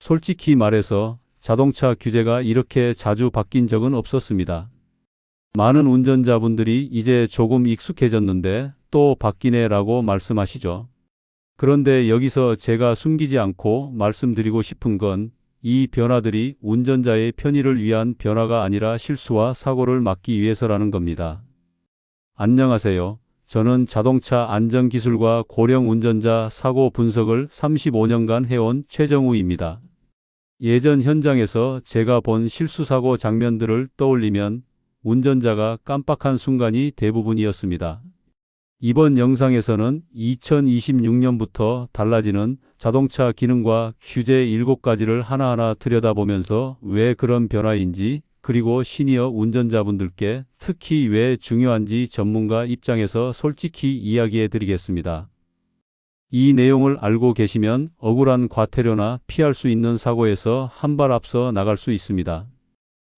솔직히 말해서 자동차 규제가 이렇게 자주 바뀐 적은 없었습니다. 많은 운전자분들이 이제 조금 익숙해졌는데 또 바뀌네 라고 말씀하시죠. 그런데 여기서 제가 숨기지 않고 말씀드리고 싶은 건 이 변화들이 운전자의 편의를 위한 변화가 아니라 실수와 사고를 막기 위해서라는 겁니다. 안녕하세요. 저는 자동차 안전기술과 고령 운전자 사고 분석을 35년간 해온 최정우입니다. 예전 현장에서 제가 본 실수사고 장면들을 떠올리면 운전자가 깜빡한 순간이 대부분이었습니다. 이번 영상에서는 2026년부터 달라지는 자동차 기능과 규제 7가지를 하나하나 들여다보면서 왜 그런 변화인지 그리고 시니어 운전자분들께 특히 왜 중요한지 전문가 입장에서 솔직히 이야기해 드리겠습니다. 이 내용을 알고 계시면 억울한 과태료나 피할 수 있는 사고에서 한 발 앞서 나갈 수 있습니다.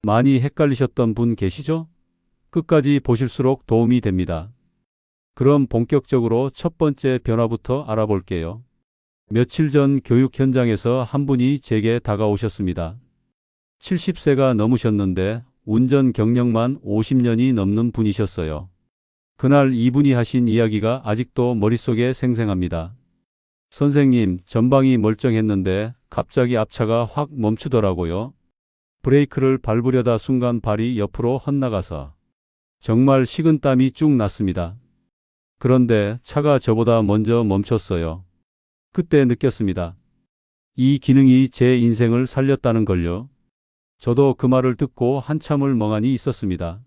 많이 헷갈리셨던 분 계시죠? 끝까지 보실수록 도움이 됩니다. 그럼 본격적으로 첫 번째 변화부터 알아볼게요. 며칠 전 교육 현장에서 한 분이 제게 다가오셨습니다. 70세가 넘으셨는데 운전 경력만 50년이 넘는 분이셨어요. 그날 이분이 하신 이야기가 아직도 머릿속에 생생합니다. 선생님, 전방이 멀쩡했는데 갑자기 앞차가 확 멈추더라고요. 브레이크를 밟으려다 순간 발이 옆으로 헛나가서 정말 식은땀이 쭉 났습니다. 그런데 차가 저보다 먼저 멈췄어요. 그때 느꼈습니다. 이 기능이 제 인생을 살렸다는 걸요. 저도 그 말을 듣고 한참을 멍하니 있었습니다.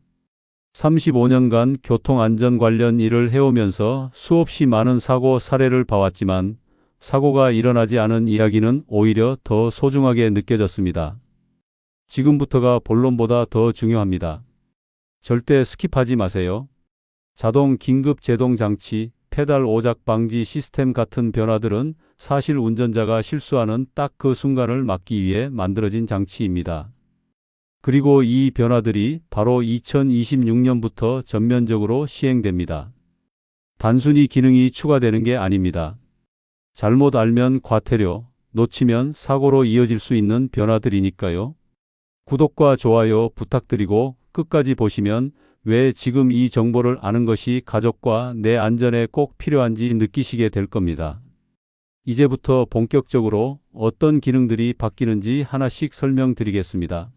35년간 교통안전 관련 일을 해오면서 수없이 많은 사고 사례를 봐왔지만 사고가 일어나지 않은 이야기는 오히려 더 소중하게 느껴졌습니다. 지금부터가 본론보다 더 중요합니다. 절대 스킵하지 마세요. 자동 긴급 제동 장치, 페달 오작 방지 시스템 같은 변화들은 사실 운전자가 실수하는 딱 그 순간을 막기 위해 만들어진 장치입니다. 그리고 이 변화들이 바로 2026년부터 전면적으로 시행됩니다. 단순히 기능이 추가되는 게 아닙니다. 잘못 알면 과태료, 놓치면 사고로 이어질 수 있는 변화들이니까요. 구독과 좋아요 부탁드리고 끝까지 보시면 왜 지금 이 정보를 아는 것이 가족과 내 안전에 꼭 필요한지 느끼시게 될 겁니다. 이제부터 본격적으로 어떤 기능들이 바뀌는지 하나씩 설명드리겠습니다.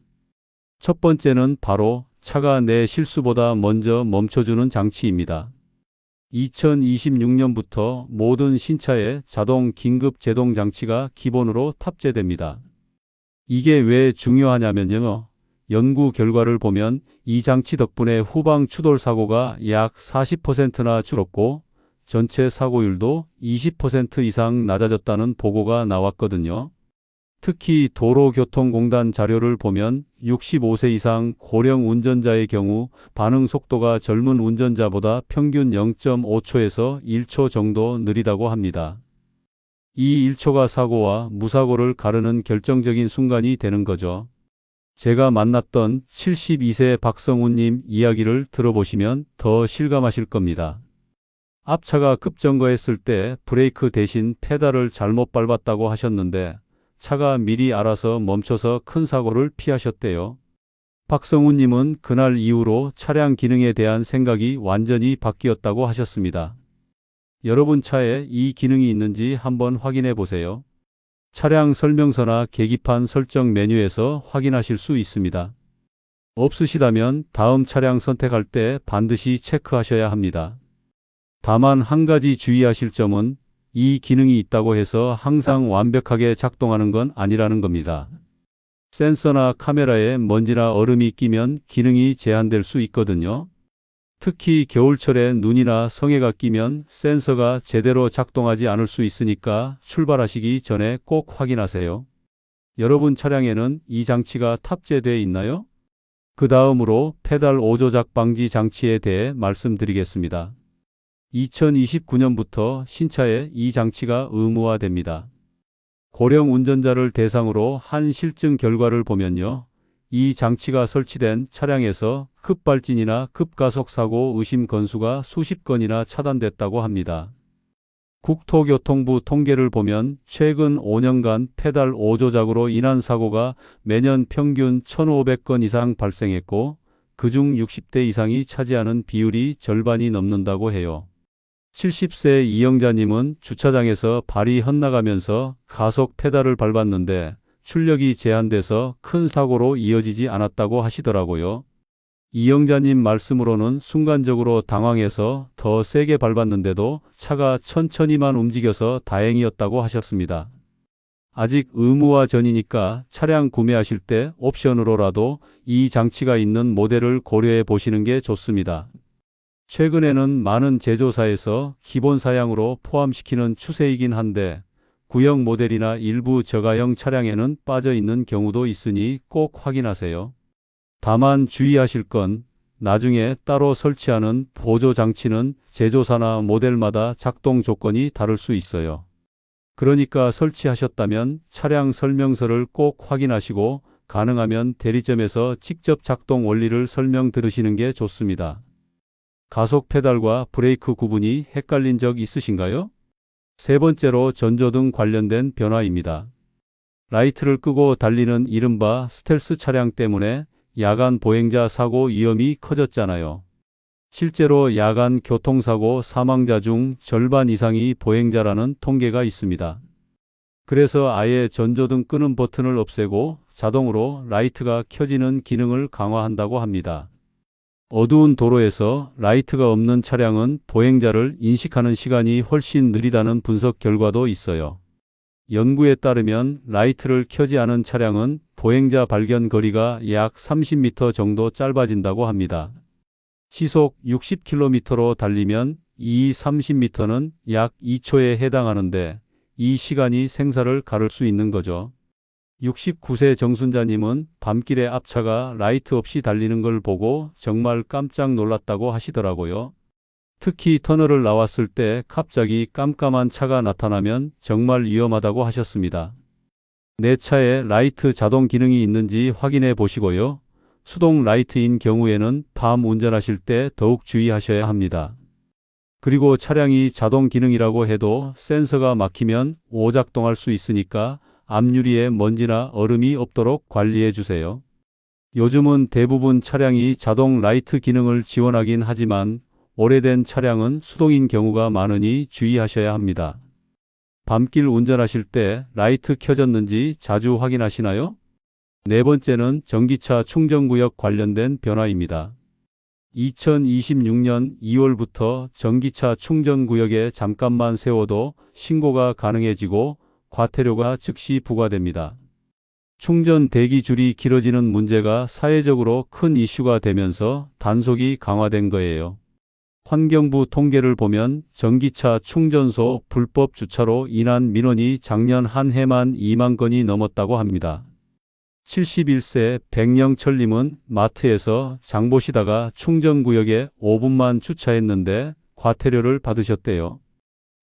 첫 번째는 바로 차가 내 실수보다 먼저 멈춰주는 장치입니다. 2026년부터 모든 신차에 자동 긴급 제동 장치가 기본으로 탑재됩니다. 이게 왜 중요하냐면요. 연구 결과를 보면 이 장치 덕분에 후방 추돌 사고가 약 40%나 줄었고 전체 사고율도 20% 이상 낮아졌다는 보고가 나왔거든요. 특히 도로교통공단 자료를 보면 65세 이상 고령 운전자의 경우 반응 속도가 젊은 운전자보다 평균 0.5초에서 1초 정도 느리다고 합니다. 이 1초가 사고와 무사고를 가르는 결정적인 순간이 되는 거죠. 제가 만났던 72세 박성우님 이야기를 들어보시면 더 실감하실 겁니다. 앞차가 급정거했을 때 브레이크 대신 페달을 잘못 밟았다고 하셨는데 차가 미리 알아서 멈춰서 큰 사고를 피하셨대요. 박성우님은 그날 이후로 차량 기능에 대한 생각이 완전히 바뀌었다고 하셨습니다. 여러분 차에 이 기능이 있는지 한번 확인해 보세요. 차량 설명서나 계기판 설정 메뉴에서 확인하실 수 있습니다. 없으시다면 다음 차량 선택할 때 반드시 체크하셔야 합니다. 다만 한 가지 주의하실 점은 이 기능이 있다고 해서 항상 완벽하게 작동하는 건 아니라는 겁니다. 센서나 카메라에 먼지나 얼음이 끼면 기능이 제한될 수 있거든요. 특히 겨울철에 눈이나 성에가 끼면 센서가 제대로 작동하지 않을 수 있으니까 출발하시기 전에 꼭 확인하세요. 여러분 차량에는 이 장치가 탑재되어 있나요? 그 다음으로 페달 오조작 방지 장치에 대해 말씀드리겠습니다. 2029년부터 신차에 이 장치가 의무화됩니다. 고령 운전자를 대상으로 한 실증 결과를 보면요. 이 장치가 설치된 차량에서 급발진이나 급가속 사고 의심 건수가 수십 건이나 차단됐다고 합니다. 국토교통부 통계를 보면 최근 5년간 페달 5조작으로 인한 사고가 매년 평균 1,500건 이상 발생했고 그중 60대 이상이 차지하는 비율이 절반이 넘는다고 해요. 70세 이영자님은 주차장에서 발이 헛나가면서 가속 페달을 밟았는데 출력이 제한돼서 큰 사고로 이어지지 않았다고 하시더라고요. 이영자님 말씀으로는 순간적으로 당황해서 더 세게 밟았는데도 차가 천천히만 움직여서 다행이었다고 하셨습니다. 아직 의무화 전이니까 차량 구매하실 때 옵션으로라도 이 장치가 있는 모델을 고려해 보시는 게 좋습니다. 최근에는 많은 제조사에서 기본 사양으로 포함시키는 추세이긴 한데 구형 모델이나 일부 저가형 차량에는 빠져 있는 경우도 있으니 꼭 확인하세요. 다만 주의하실 건 나중에 따로 설치하는 보조 장치는 제조사나 모델마다 작동 조건이 다를 수 있어요. 그러니까 설치하셨다면 차량 설명서를 꼭 확인하시고 가능하면 대리점에서 직접 작동 원리를 설명 들으시는 게 좋습니다. 가속 페달과 브레이크 구분이 헷갈린 적 있으신가요? 세 번째로 전조등 관련된 변화입니다. 라이트를 끄고 달리는 이른바 스텔스 차량 때문에 야간 보행자 사고 위험이 커졌잖아요. 실제로 야간 교통사고 사망자 중 절반 이상이 보행자라는 통계가 있습니다. 그래서 아예 전조등 끄는 버튼을 없애고 자동으로 라이트가 켜지는 기능을 강화한다고 합니다. 어두운 도로에서 라이트가 없는 차량은 보행자를 인식하는 시간이 훨씬 느리다는 분석 결과도 있어요. 연구에 따르면 라이트를 켜지 않은 차량은 보행자 발견 거리가 약 30m 정도 짧아진다고 합니다. 시속 60km로 달리면 이 30m는 약 2초에 해당하는데 이 시간이 생사를 가를 수 있는 거죠. 69세 정순자님은 밤길에 앞차가 라이트 없이 달리는 걸 보고 정말 깜짝 놀랐다고 하시더라고요. 특히 터널을 나왔을 때 갑자기 깜깜한 차가 나타나면 정말 위험하다고 하셨습니다. 내 차에 라이트 자동 기능이 있는지 확인해 보시고요. 수동 라이트인 경우에는 밤 운전하실 때 더욱 주의하셔야 합니다. 그리고 차량이 자동 기능이라고 해도 센서가 막히면 오작동할 수 있으니까 앞유리에 먼지나 얼음이 없도록 관리해 주세요. 요즘은 대부분 차량이 자동 라이트 기능을 지원하긴 하지만 오래된 차량은 수동인 경우가 많으니 주의하셔야 합니다. 밤길 운전하실 때 라이트 켜졌는지 자주 확인하시나요? 네 번째는 전기차 충전구역 관련된 변화입니다. 2026년 2월부터 전기차 충전구역에 잠깐만 세워도 신고가 가능해지고 과태료가 즉시 부과됩니다. 충전 대기 줄이 길어지는 문제가 사회적으로 큰 이슈가 되면서 단속이 강화된 거예요. 환경부 통계를 보면 전기차 충전소 불법 주차로 인한 민원이 작년 한 해만 2만 건이 넘었다고 합니다. 71세 백영철님은 마트에서 장 보시다가 충전구역에 5분만 주차했는데 과태료를 받으셨대요.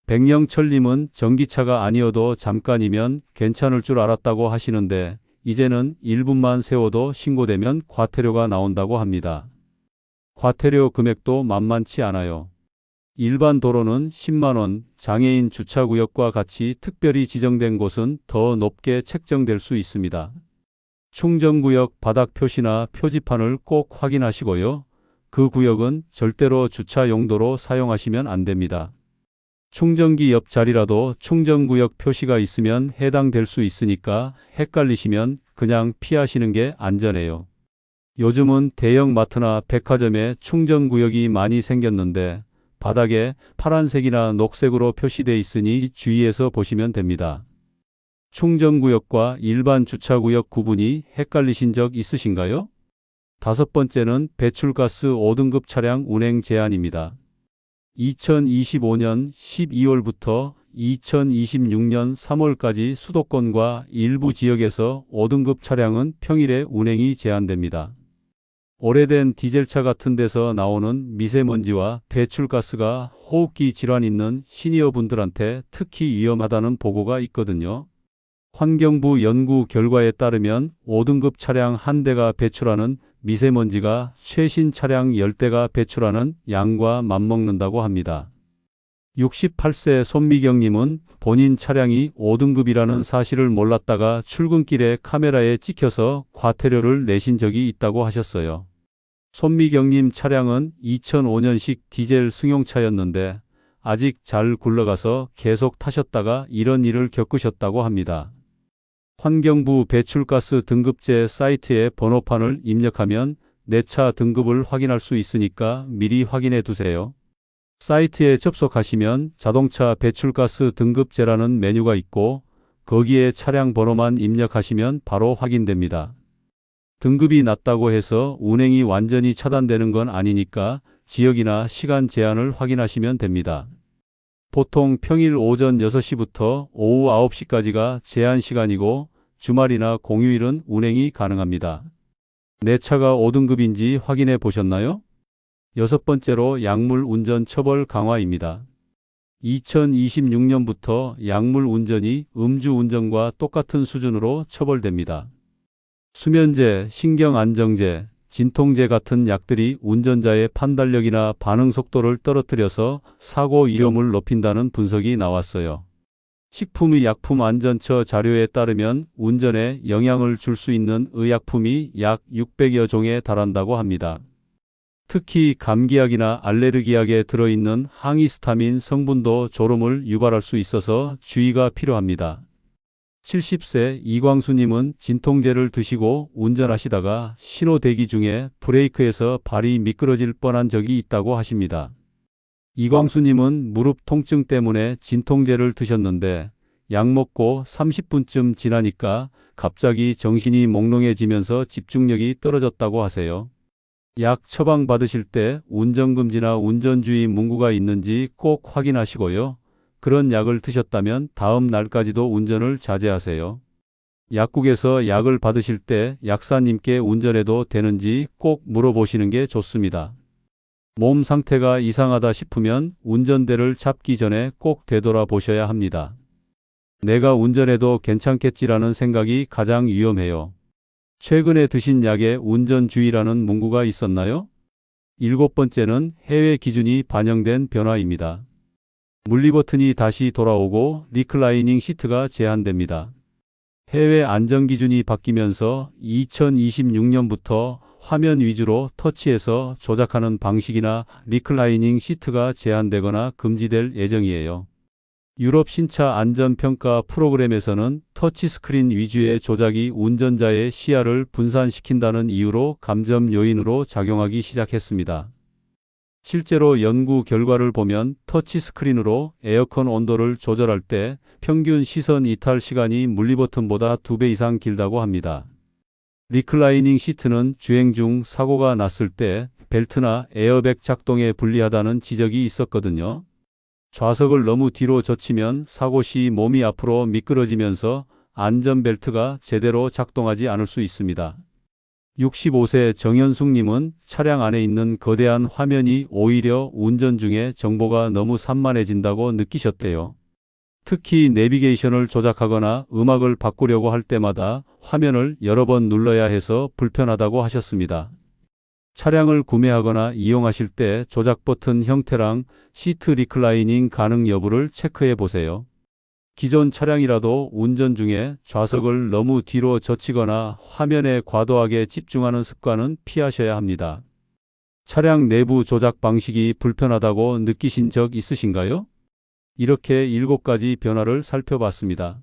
백영철님은 전기차가 아니어도 잠깐이면 괜찮을 줄 알았다고 하시는데 이제는 1분만 세워도 신고되면 과태료가 나온다고 합니다. 과태료 금액도 만만치 않아요. 일반 도로는 10만원, 장애인 주차구역과 같이 특별히 지정된 곳은 더 높게 책정될 수 있습니다. 충전구역 바닥 표시나 표지판을 꼭 확인하시고요. 그 구역은 절대로 주차 용도로 사용하시면 안 됩니다. 충전기 옆 자리라도 충전구역 표시가 있으면 해당될 수 있으니까 헷갈리시면 그냥 피하시는 게 안전해요. 요즘은 대형 마트나 백화점에 충전구역이 많이 생겼는데 바닥에 파란색이나 녹색으로 표시되어 있으니 주의해서 보시면 됩니다. 충전구역과 일반 주차구역 구분이 헷갈리신 적 있으신가요? 다섯 번째는 배출가스 5등급 차량 운행 제한입니다. 2025년 12월부터 2026년 3월까지 수도권과 일부 지역에서 5등급 차량은 평일에 운행이 제한됩니다. 오래된 디젤차 같은 데서 나오는 미세먼지와 배출가스가 호흡기 질환 있는 시니어 분들한테 특히 위험하다는 보고가 있거든요. 환경부 연구 결과에 따르면 5등급 차량 한 대가 배출하는 미세먼지가 최신 차량 10대가 배출하는 양과 맞먹는다고 합니다. 68세 손미경님은 본인 차량이 5등급이라는 사실을 몰랐다가 출근길에 카메라에 찍혀서 과태료를 내신 적이 있다고 하셨어요. 손미경님 차량은 2005년식 디젤 승용차였는데 아직 잘 굴러가서 계속 타셨다가 이런 일을 겪으셨다고 합니다. 환경부 배출가스 등급제 사이트에 번호판을 입력하면 내 차 등급을 확인할 수 있으니까 미리 확인해 두세요. 사이트에 접속하시면 자동차 배출가스 등급제라는 메뉴가 있고 거기에 차량 번호만 입력하시면 바로 확인됩니다. 등급이 낮다고 해서 운행이 완전히 차단되는 건 아니니까 지역이나 시간 제한을 확인하시면 됩니다. 보통 평일 오전 6시부터 오후 9시까지가 제한 시간이고 주말이나 공휴일은 운행이 가능합니다. 내 차가 5등급인지 확인해 보셨나요? 여섯 번째로 약물 운전 처벌 강화입니다. 2026년부터 약물 운전이 음주 운전과 똑같은 수준으로 처벌됩니다. 수면제, 신경안정제, 진통제 같은 약들이 운전자의 판단력이나 반응 속도를 떨어뜨려서 사고 위험을 높인다는 분석이 나왔어요. 식품의 약품 안전처 자료에 따르면 운전에 영향을 줄 수 있는 의약품이 약 600여 종에 달한다고 합니다. 특히 감기약이나 알레르기약에 들어있는 항히스타민 성분도 졸음을 유발할 수 있어서 주의가 필요합니다. 70세 이광수님은 진통제를 드시고 운전하시다가 신호 대기 중에 브레이크에서 발이 미끄러질 뻔한 적이 있다고 하십니다. 이광수님은 무릎 통증 때문에 진통제를 드셨는데 약 먹고 30분쯤 지나니까 갑자기 정신이 몽롱해지면서 집중력이 떨어졌다고 하세요. 약 처방 받으실 때 운전금지나 운전주의 문구가 있는지 꼭 확인하시고요. 그런 약을 드셨다면 다음 날까지도 운전을 자제하세요. 약국에서 약을 받으실 때 약사님께 운전해도 되는지 꼭 물어보시는 게 좋습니다. 몸 상태가 이상하다 싶으면 운전대를 잡기 전에 꼭 되돌아보셔야 합니다. 내가 운전해도 괜찮겠지라는 생각이 가장 위험해요. 최근에 드신 약에 운전주의라는 문구가 있었나요? 일곱 번째는 해외 기준이 반영된 변화입니다. 물리 버튼이 다시 돌아오고 리클라이닝 시트가 제한됩니다. 해외 안전 기준이 바뀌면서 2026년부터 화면 위주로 터치해서 조작하는 방식이나 리클라이닝 시트가 제한되거나 금지될 예정이에요. 유럽 신차 안전평가 프로그램에서는 터치스크린 위주의 조작이 운전자의 시야를 분산시킨다는 이유로 감점 요인으로 작용하기 시작했습니다. 실제로 연구 결과를 보면 터치스크린으로 에어컨 온도를 조절할 때 평균 시선 이탈 시간이 물리버튼보다 2배 이상 길다고 합니다. 리클라이닝 시트는 주행 중 사고가 났을 때 벨트나 에어백 작동에 불리하다는 지적이 있었거든요. 좌석을 너무 뒤로 젖히면 사고 시 몸이 앞으로 미끄러지면서 안전벨트가 제대로 작동하지 않을 수 있습니다. 65세 정현숙님은 차량 안에 있는 거대한 화면이 오히려 운전 중에 정보가 너무 산만해진다고 느끼셨대요. 특히 내비게이션을 조작하거나 음악을 바꾸려고 할 때마다 화면을 여러 번 눌러야 해서 불편하다고 하셨습니다. 차량을 구매하거나 이용하실 때 조작 버튼 형태랑 시트 리클라이닝 가능 여부를 체크해 보세요. 기존 차량이라도 운전 중에 좌석을 너무 뒤로 젖히거나 화면에 과도하게 집중하는 습관은 피하셔야 합니다. 차량 내부 조작 방식이 불편하다고 느끼신 적 있으신가요? 이렇게 7가지 변화를 살펴봤습니다.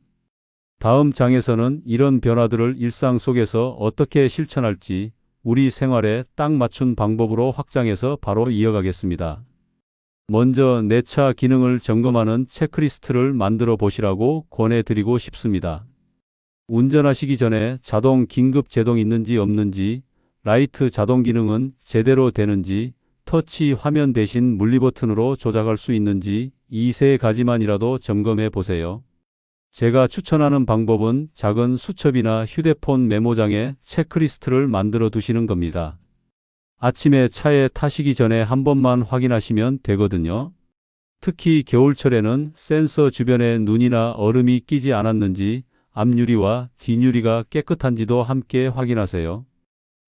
다음 장에서는 이런 변화들을 일상 속에서 어떻게 실천할지 우리 생활에 딱 맞춘 방법으로 확장해서 바로 이어가겠습니다. 먼저 내 차 기능을 점검하는 체크리스트를 만들어 보시라고 권해드리고 싶습니다. 운전하시기 전에 자동 긴급 제동 있는지 없는지, 라이트 자동 기능은 제대로 되는지, 터치 화면 대신 물리 버튼으로 조작할 수 있는지 이 세 가지만이라도 점검해 보세요. 제가 추천하는 방법은 작은 수첩이나 휴대폰 메모장에 체크리스트를 만들어 두시는 겁니다. 아침에 차에 타시기 전에 한 번만 확인하시면 되거든요. 특히 겨울철에는 센서 주변에 눈이나 얼음이 끼지 않았는지 앞유리와 뒷유리가 깨끗한지도 함께 확인하세요.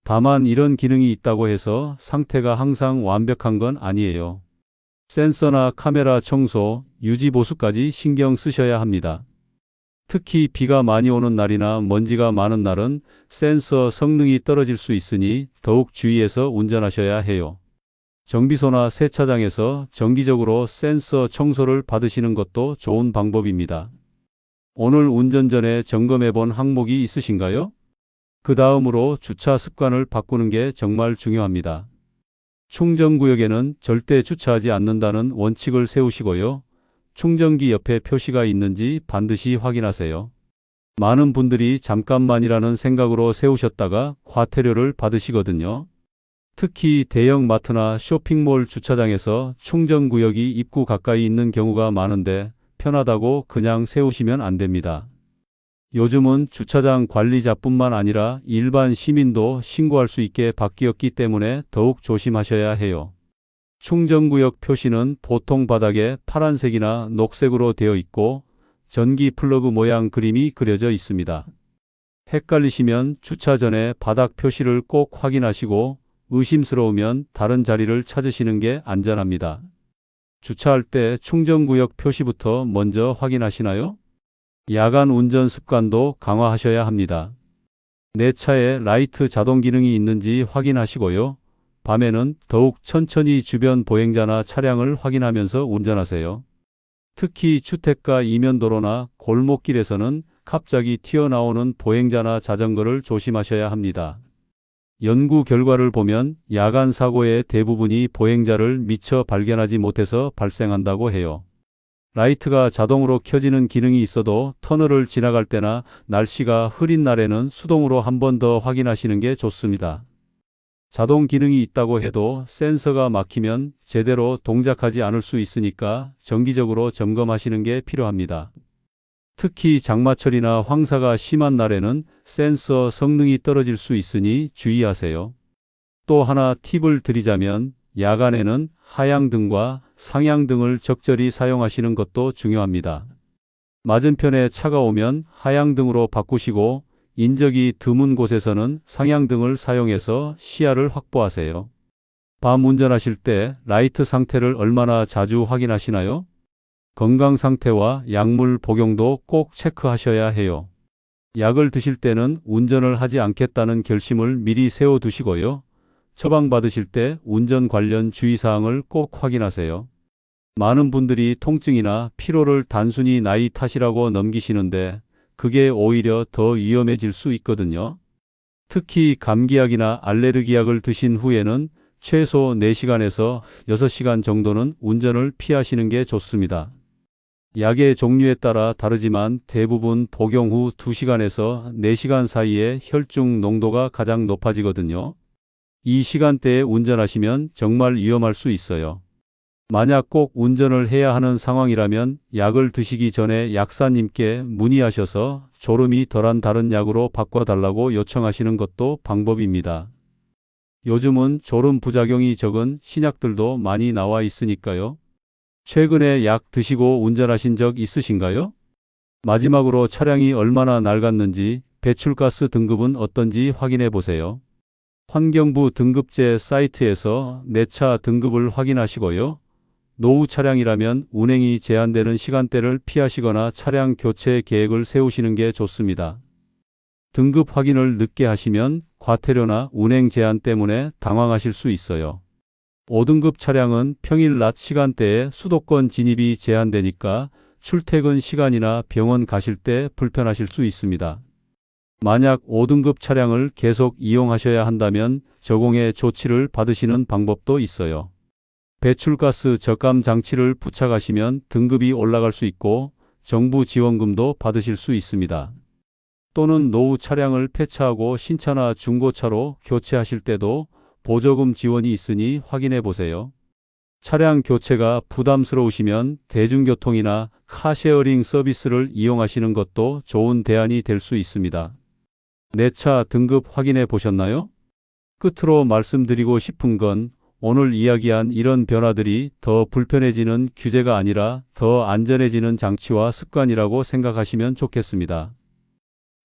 다만 이런 기능이 있다고 해서 상태가 항상 완벽한 건 아니에요. 센서나 카메라 청소, 유지 보수까지 신경 쓰셔야 합니다. 특히 비가 많이 오는 날이나 먼지가 많은 날은 센서 성능이 떨어질 수 있으니 더욱 주의해서 운전하셔야 해요. 정비소나 세차장에서 정기적으로 센서 청소를 받으시는 것도 좋은 방법입니다. 오늘 운전 전에 점검해 본 항목이 있으신가요? 그 다음으로 주차 습관을 바꾸는 게 정말 중요합니다. 충전구역에는 절대 주차하지 않는다는 원칙을 세우시고요. 충전기 옆에 표시가 있는지 반드시 확인하세요. 많은 분들이 잠깐만이라는 생각으로 세우셨다가 과태료를 받으시거든요. 특히 대형 마트나 쇼핑몰 주차장에서 충전구역이 입구 가까이 있는 경우가 많은데 편하다고 그냥 세우시면 안 됩니다. 요즘은 주차장 관리자뿐만 아니라 일반 시민도 신고할 수 있게 바뀌었기 때문에 더욱 조심하셔야 해요. 충전구역 표시는 보통 바닥에 파란색이나 녹색으로 되어 있고 전기 플러그 모양 그림이 그려져 있습니다. 헷갈리시면 주차 전에 바닥 표시를 꼭 확인하시고 의심스러우면 다른 자리를 찾으시는 게 안전합니다. 주차할 때 충전구역 표시부터 먼저 확인하시나요? 야간 운전 습관도 강화하셔야 합니다. 내 차에 라이트 자동 기능이 있는지 확인하시고요. 밤에는 더욱 천천히 주변 보행자나 차량을 확인하면서 운전하세요. 특히 주택가 이면도로나 골목길에서는 갑자기 튀어나오는 보행자나 자전거를 조심하셔야 합니다. 연구 결과를 보면 야간 사고의 대부분이 보행자를 미처 발견하지 못해서 발생한다고 해요. 라이트가 자동으로 켜지는 기능이 있어도 터널을 지나갈 때나 날씨가 흐린 날에는 수동으로 한 번 더 확인하시는 게 좋습니다. 자동 기능이 있다고 해도 센서가 막히면 제대로 동작하지 않을 수 있으니까 정기적으로 점검하시는 게 필요합니다. 특히 장마철이나 황사가 심한 날에는 센서 성능이 떨어질 수 있으니 주의하세요. 또 하나 팁을 드리자면 야간에는 하향등과 상향등을 적절히 사용하시는 것도 중요합니다. 맞은편에 차가 오면 하향등으로 바꾸시고 인적이 드문 곳에서는 상향등을 사용해서 시야를 확보하세요. 밤 운전하실 때 라이트 상태를 얼마나 자주 확인하시나요? 건강 상태와 약물 복용도 꼭 체크하셔야 해요. 약을 드실 때는 운전을 하지 않겠다는 결심을 미리 세워 두시고요. 처방받으실 때 운전 관련 주의사항을 꼭 확인하세요. 많은 분들이 통증이나 피로를 단순히 나이 탓이라고 넘기시는데 그게 오히려 더 위험해질 수 있거든요. 특히 감기약이나 알레르기약을 드신 후에는 최소 4시간에서 6시간 정도는 운전을 피하시는 게 좋습니다. 약의 종류에 따라 다르지만 대부분 복용 후 2시간에서 4시간 사이에 혈중 농도가 가장 높아지거든요. 이 시간대에 운전하시면 정말 위험할 수 있어요. 만약 꼭 운전을 해야 하는 상황이라면 약을 드시기 전에 약사님께 문의하셔서 졸음이 덜한 다른 약으로 바꿔달라고 요청하시는 것도 방법입니다. 요즘은 졸음 부작용이 적은 신약들도 많이 나와 있으니까요. 최근에 약 드시고 운전하신 적 있으신가요? 마지막으로 차량이 얼마나 낡았는지 배출가스 등급은 어떤지 확인해 보세요. 환경부 등급제 사이트에서 내 차 등급을 확인하시고요. 노후 차량이라면 운행이 제한되는 시간대를 피하시거나 차량 교체 계획을 세우시는 게 좋습니다. 등급 확인을 늦게 하시면 과태료나 운행 제한 때문에 당황하실 수 있어요. 5등급 차량은 평일 낮 시간대에 수도권 진입이 제한되니까 출퇴근 시간이나 병원 가실 때 불편하실 수 있습니다. 만약 5등급 차량을 계속 이용하셔야 한다면 저공해 조치를 받으시는 방법도 있어요. 배출가스 적감 장치를 부착하시면 등급이 올라갈 수 있고 정부 지원금도 받으실 수 있습니다. 또는 노후 차량을 폐차하고 신차나 중고차로 교체하실 때도 보조금 지원이 있으니 확인해 보세요. 차량 교체가 부담스러우시면 대중교통이나 카쉐어링 서비스를 이용하시는 것도 좋은 대안이 될 수 있습니다. 내 차 등급 확인해 보셨나요? 끝으로 말씀드리고 싶은 건 오늘 이야기한 이런 변화들이 더 불편해지는 규제가 아니라 더 안전해지는 장치와 습관이라고 생각하시면 좋겠습니다.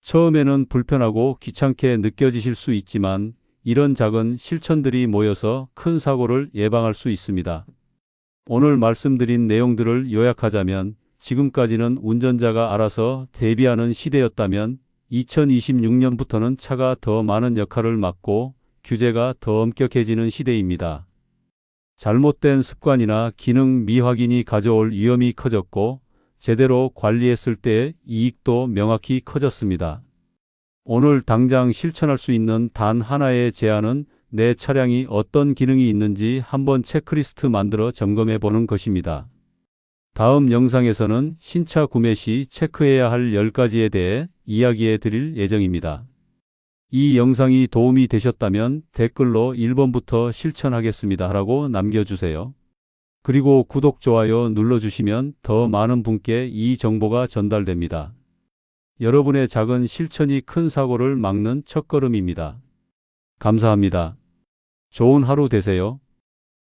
처음에는 불편하고 귀찮게 느껴지실 수 있지만 이런 작은 실천들이 모여서 큰 사고를 예방할 수 있습니다. 오늘 말씀드린 내용들을 요약하자면 지금까지는 운전자가 알아서 대비하는 시대였다면 2026년부터는 차가 더 많은 역할을 맡고 규제가 더 엄격해지는 시대입니다. 잘못된 습관이나 기능 미확인이 가져올 위험이 커졌고 제대로 관리했을 때의 이익도 명확히 커졌습니다. 오늘 당장 실천할 수 있는 단 하나의 제안은 내 차량이 어떤 기능이 있는지 한번 체크리스트 만들어 점검해 보는 것입니다. 다음 영상에서는 신차 구매 시 체크해야 할 10가지에 대해 이야기해 드릴 예정입니다. 이 영상이 도움이 되셨다면 댓글로 1번부터 실천하겠습니다 라고 남겨주세요. 그리고 구독, 좋아요 눌러주시면 더 많은 분께 이 정보가 전달됩니다. 여러분의 작은 실천이 큰 사고를 막는 첫걸음입니다. 감사합니다. 좋은 하루 되세요.